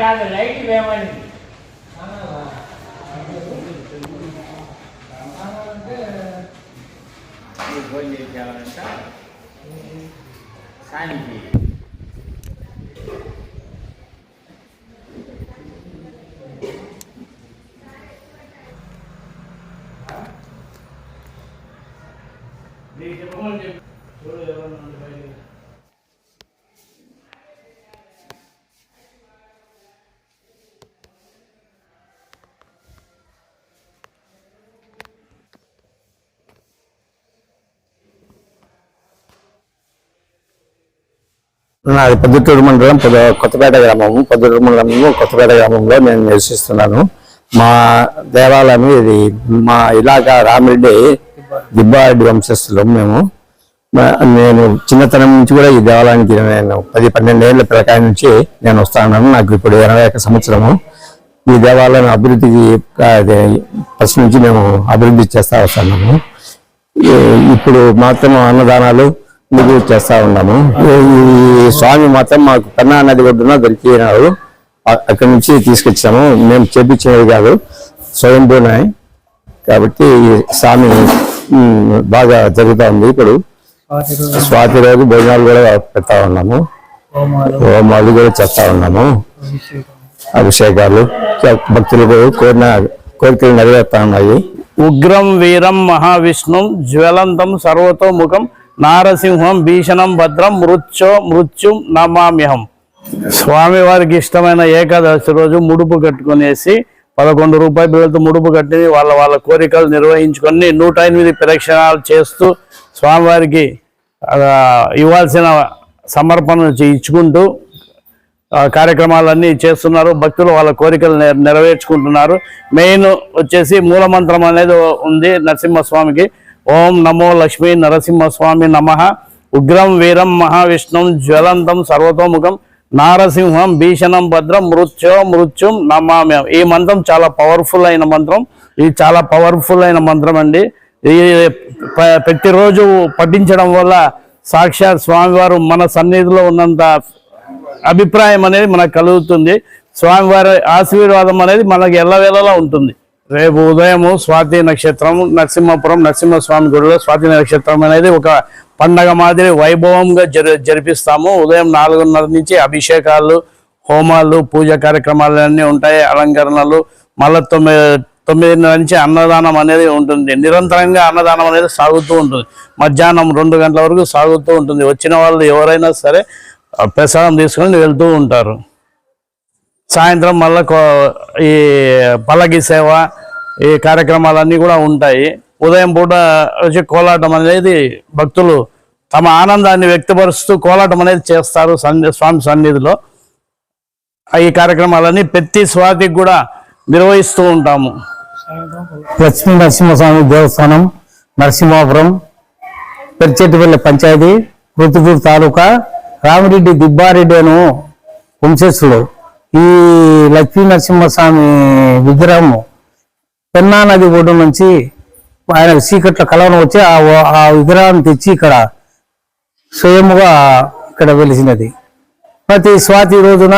కాదు light వేమని phone చేసేవారంట సాయంత్రం నాది పొద్దుటూరు మండలం పొద- కొత్తపేట గ్రామము. పొద్దుటూరు మండలము కొత్తపేట గ్రామంలో నేను నివసిస్తున్నాను. మా దేవాలయం ఇది మా ఇలాగా రామిరెడ్డి దిబ్బారెడ్డి వంశస్థులు మేము. నేను చిన్నతనం నుంచి కూడా ఈ దేవాలయానికి నేను పది పన్నెండు ఏళ్ళ పిల్లకాయ నుంచి నేను వస్తాను నాకు ఇప్పుడు ఇరవై ఒక సంవత్సరము. ఈ దేవాలయం అభివృద్ధికి ఫస్ట్ నుంచి మేము అభివృద్ధి చేస్తా వస్తున్నాము. ఇప్పుడు మాత్రం అన్నదానాలు నిధి చేస్తా ఉన్నాము. ఈ స్వామి మాత్రం మాకు కన్నా నది ఒడ్డున దొరికినాడు అక్కడి నుంచి తీసుకొచ్చాము. మేము చేపించినది కాదు. స్వయంభూనే. కాబట్టి స్వామి బాగా జరుగుతూ ఉంది ఇప్పుడు. స్వాతి రోజు భోజనాలు కూడా పెడతా ఉన్నాము. హోమాలు కూడా చేస్తా ఉన్నాము. అభిషేకాలు. భక్తులు కోరిన కోరికలు నెరవేరుతా ఉన్నాయి. ఉగ్రం వీరం మహావిష్ణుం జ్వలంతం సర్వతోముఖం నారసింహం భీషణం భద్రం మృత్యో మృత్యుం నమామ్యహం. స్వామివారికి ఇష్టమైన ఏకాదశి రోజు ముడుపు కట్టుకునేసి పదకొండు రూపాయల బిళ్ళతో ముడుపు కట్టి వాళ్ళ వాళ్ళ కోరికలు నిర్వహించుకొని నూట ఎనిమిది ప్రదక్షిణాలు చేస్తూ స్వామివారికి ఇవ్వాల్సిన సమర్పణ ఇచ్చుకుంటూ కార్యక్రమాలన్నీ చేస్తున్నారు. భక్తులు వాళ్ళ కోరికలు నెరవేర్చుకుంటున్నారు. మెయిన్ వచ్చేసి మూలమంత్రం అనేది ఉంది నరసింహస్వామికి. ఓం నమో లక్ష్మీ నరసింహస్వామి నమ. ఉగ్రం వీరం మహావిష్ణుం జ్వలంతం సర్వతోముఖం. నారసింహం భీషణం భద్రం మృత్యో మృత్యుం నమామ్యం ఈ మంత్రం చాలా పవర్ఫుల్ అయిన మంత్రం. ఇది చాలా పవర్ఫుల్ అయిన మంత్రం అండి. ఈ ప్రతిరోజు పఠించడం వల్ల సాక్షాత్ స్వామివారు మన సన్నిధిలో ఉన్నంత అభిప్రాయం అనేది మనకు కలుగుతుంది. స్వామివారి ఆశీర్వాదం అనేది మనకి ఎల్లవేళలా ఉంటుంది. రేపు ఉదయము స్వాతి నక్షత్రం నరసింహపురం నరసింహస్వామి గుడిలో స్వాతి నక్షత్రం అనేది ఒక పండగ మాదిరి వైభవంగా జరి జరిపిస్తాము. ఉదయం నాలుగున్నర నుంచి అభిషేకాలు హోమాలు పూజ కార్యక్రమాలు అన్నీ ఉంటాయి. అలంకరణలు మళ్ళీ తొమ్మిది తొమ్మిదిన్నర నుంచి అన్నదానం అనేది ఉంటుంది. నిరంతరంగా అన్నదానం అనేది సాగుతూ ఉంటుంది. మధ్యాహ్నం రెండు గంటల వరకు సాగుతూ ఉంటుంది. వచ్చిన వాళ్ళు ఎవరైనా సరే ప్రసాదం తీసుకొని వెళ్తూ ఉంటారు. సాయంత్రం మళ్ళీ ఈ పల్లకి సేవ ఈ కార్యక్రమాలన్నీ కూడా ఉంటాయి. ఉదయం పూట వచ్చి కోలాటం అనేది భక్తులు తమ ఆనందాన్ని వ్యక్తపరుస్తూ కోలాటం అనేది చేస్తారు సన్ని స్వామి సన్నిధిలో. ఈ కార్యక్రమాలన్నీ ప్రతి స్వాతికి కూడా నిర్వహిస్తూ ఉంటాము. లక్ష్మీ నరసింహస్వామి దేవస్థానం నరసింహాపురం పెరిచెట్టుపల్లి పంచాయతీ రుతుటూరు తాలూకా రామిరెడ్డి దిబ్బారెడ్డి అను వంశస్థుడు ఈ లక్ష్మీ నరసింహస్వామి విగ్రహము పెన్నా నది ఒడ్డు నుంచి ఆయన చీకట్ల కలవన వచ్చి ఆ ఆ విగ్రహాన్ని తెచ్చి ఇక్కడ స్వయముగా ఇక్కడ వెలిసినది. ప్రతి స్వాతి రోజున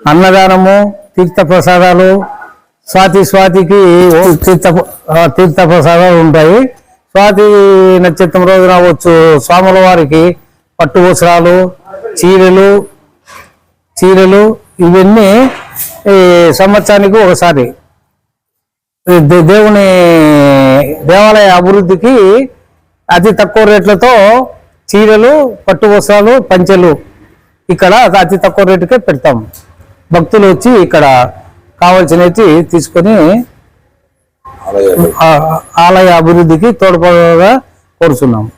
అన్నదానము తీర్థ ప్రసాదాలు స్వాతి స్వాతికి తీర్థ తీర్థ ప్రసాదాలు ఉంటాయి. స్వాతి నక్షత్రం రోజున వచ్చు స్వాముల వారికి పట్టు వస్త్రాలు చీరలు చీరలు ఇవన్నీ ఈ సంవత్సరానికి ఒకసారి. దేవుని దేవాలయ అభివృద్ధికి అతి తక్కువ రేట్లతో చీరలు పట్టు వస్త్రాలు పంచెలు ఇక్కడ అతి తక్కువ రేటుకే పెడతాం. భక్తులు వచ్చి ఇక్కడ కావాల్సినవి తీసుకొని ఆలయ అభివృద్ధికి తోడ్పడగా కోరుచున్నాము